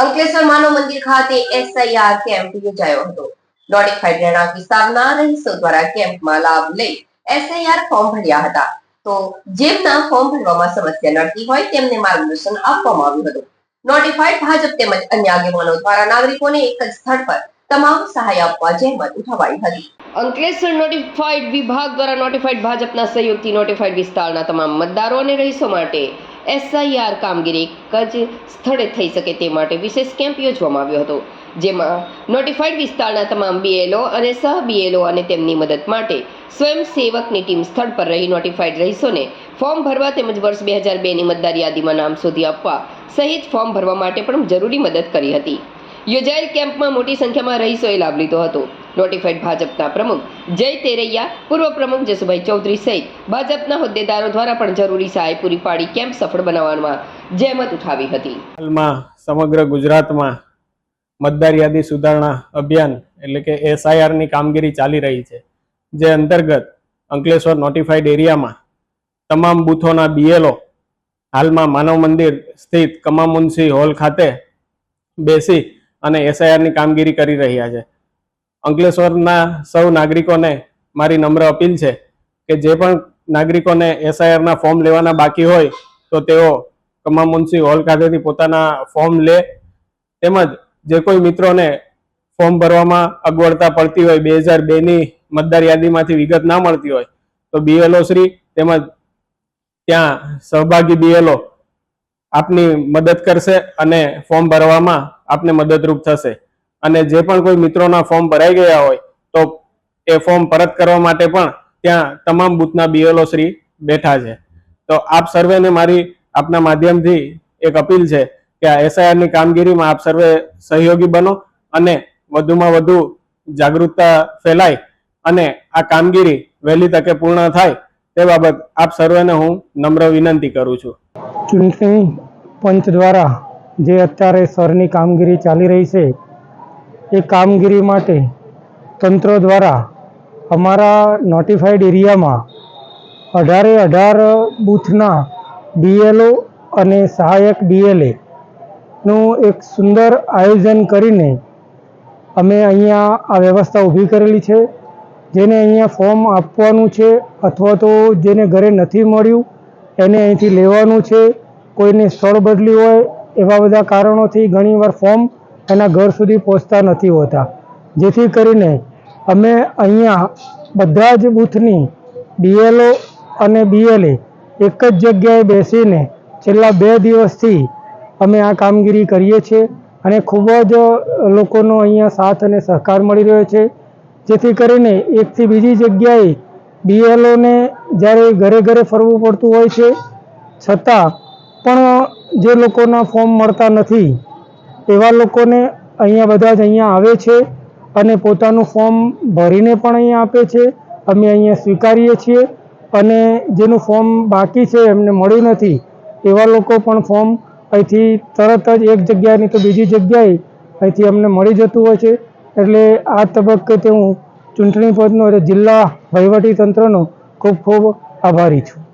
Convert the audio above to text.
અંકલેશ્વર માનવ મંદિર ખાતે SIR camp યોજાયો હતો. નોટિફાઈડ રહેણાંક વિસ્તારના રહીશો દ્વારા કેમ્પમાં લાભ લઈ એસઆઈઆર ફોર્મ ભર્યા હતા. તો જેમના ફોર્મ ભરવામાં સમસ્યા નડતી હોય તેમને માર્ગદર્શન આપવામાં આવ્યું હતું. નોટિફાઈડ ભાજપ તેમજ અન્ય આગેવાનો દ્વારા નાગરિકોને એક જ સ્થળ પર તમામ સહાય આપવા જહેમત ઉઠાવાઈ હતી. અંકલેશ્વર નોટિફાઈડ વિભાગ દ્વારા નોટિફાઈડ ભાજપના સહયોગથી નોટિફાઈડ વિસ્તારના તમામ મતદારો અને રહીશો માટે એસઆઈઆર કામગીરી એક જ સ્થળે થઈ શકે તે માટે વિશેષ કેમ્પ યોજવામાં આવ્યો હતો, જેમાં નોટિફાઈડ વિસ્તારના તમામ બીએલઓ અને સહ બીએલઓ અને તેમની મદદ માટે સ્વયંસેવકની ટીમ સ્થળ પર રહી નોટિફાઈડ રહીશોને ફોર્મ ભરવા તેમજ વર્ષ બે હજાર બેની મતદાર યાદીમાં નામ શોધી આપવા સહિત ફોર્મ ભરવા માટે પણ જરૂરી મદદ કરી હતી. યોજાયેલ કેમ્પમાં મોટી સંખ્યામાં રહીશોએ લાભ લીધો હતો. નોટિફાઈડ ભાજપના પ્રમુખ જય તેરૈયા, પૂર્વ પ્રમુખ જસુભાઈ ચૌધરી સહિત ભાજપના હોદ્દેદારો દ્વારા પણ જરૂરી સહાય પૂરી પાડી કેમ્પ સફળ બનાવવામાં જહેમત ઉઠાવી હતી. હાલમાં સમગ્ર ગુજરાતમાં મતદાર યાદી સુધારણા અભિયાન એટલે કે એસઆઈઆરની કામગીરી ચાલી રહી છે, જે અંતર્ગત અંકલેશ્વર નોટિફાઈડ એરિયામાં તમામ બૂથોના બીએલઓ હાલમાં માનવ મંદિર સ્થિત કમામુનસી હોલ ખાતે બેસી અને એસઆઈઆરની કામગીરી કરી રહ્યા છે. અંકલેશ્વરના સૌ નાગરિકોને મારી નમ્ર અપીલ છે કે જે પણ નાગરિકોને એસઆઈઆરના ફોર્મ લેવાના બાકી હોય, તો તેઓ કમામુનસી હોલ ખાતેથી પોતાના ફોર્મ લે. તેમજ જે કોઈ મિત્રોને ફોર્મ ભરવામાં અગવડતા પડતી હોય, બે હજાર બેની મતદાર યાદીમાંથી વિગત ના મળતી હોય, તો બીએલઓ શ્રી તેમજ ત્યાં સહભાગી બીએલઓ આપની મદદ કરશે અને ફોર્મ ભરવામાં આપને મદદરૂપ થશે. અને જે પણ કોઈ મિત્રોના ફોર્મ ભરાઈ ગયા હોય, તો એ ફોર્મ પરત કરવા માટે પણ ત્યાં તમામ બૂથના બીએલઓ શ્રી બેઠા છે. તો આપ સર્વેને મારી આપના માધ્યમથી એક અપીલ છે કે આ એસઆઈઆરની કામગીરીમાં આપ સર્વે સહયોગી બનો અને વધુમાં વધુ જાગૃતતા ફેલાય અને આ કામગીરી વહેલી તકે પૂર્ણ થાય તે બાબત આપ સર્વેને હું નમ્ર વિનંતી કરું છું. ચૂંટણી પંચ દ્વારા જે અત્યારે સરની કામગીરી ચાલી રહી છે એ કામગીરી માટે તંત્ર દ્વારા અમારા નોટિફાઈડ એરિયામાં અઢારે અઢાર બૂથના ડીએલઓ અને સહાયક ડીએલએ નું એક સુંદર આયોજન કરીને અમે અહીંયા આ વ્યવસ્થા ઊભી કરેલી છે. જેને અહીંયા ફોર્મ આપવાનું છે અથવા તો જેને ઘરે નથી મળ્યું એને અહીંથી લેવાનું છે. કોઈને સ્થળ બદલી હોય એવા બધા કારણોથી ઘણીવાર ફોર્મ એના ઘર સુધી પહોંચતા નથી હોતા. જેથી કરીને અમે અહીંયા બધા જ બૂથની બીએલઓ અને બીએલએ એક જ જગ્યાએ બેસીને છેલ્લા બે દિવસથી અમે આ કામગીરી કરીએ છીએ અને ખૂબ જ લોકોનો અહીંયા સાથ અને સહકાર મળી રહ્યો છે. જેથી કરીને એકથી બીજી જગ્યાએ બીએલઓને જ્યારે ઘરે ઘરે ફરવું પડતું હોય છે, છતાં પણ જે લોકોના ફોર્મ મળતા નથી એવા લોકોને અહીંયા બધા જ અહીંયા આવે છે અને પોતાનું ફોર્મ ભરીને પણ અહીંયા આપે છે. અમે અહીંયા સ્વીકારીએ છીએ અને જેનું ફોર્મ બાકી છે એમને મળ્યું નથી. એવા લોકો પણ ફોર્મ અહીંથી તરત જ એક જગ્યાની તો બીજી જગ્યાએ અહીંથી અમને મળી જતું હોય છે. એટલે આ તબક્કે તે હું ચૂંટણી પદનો એટલે જિલ્લા વહીવટી તંત્રનો ખૂબ ખૂબ આભારી છું.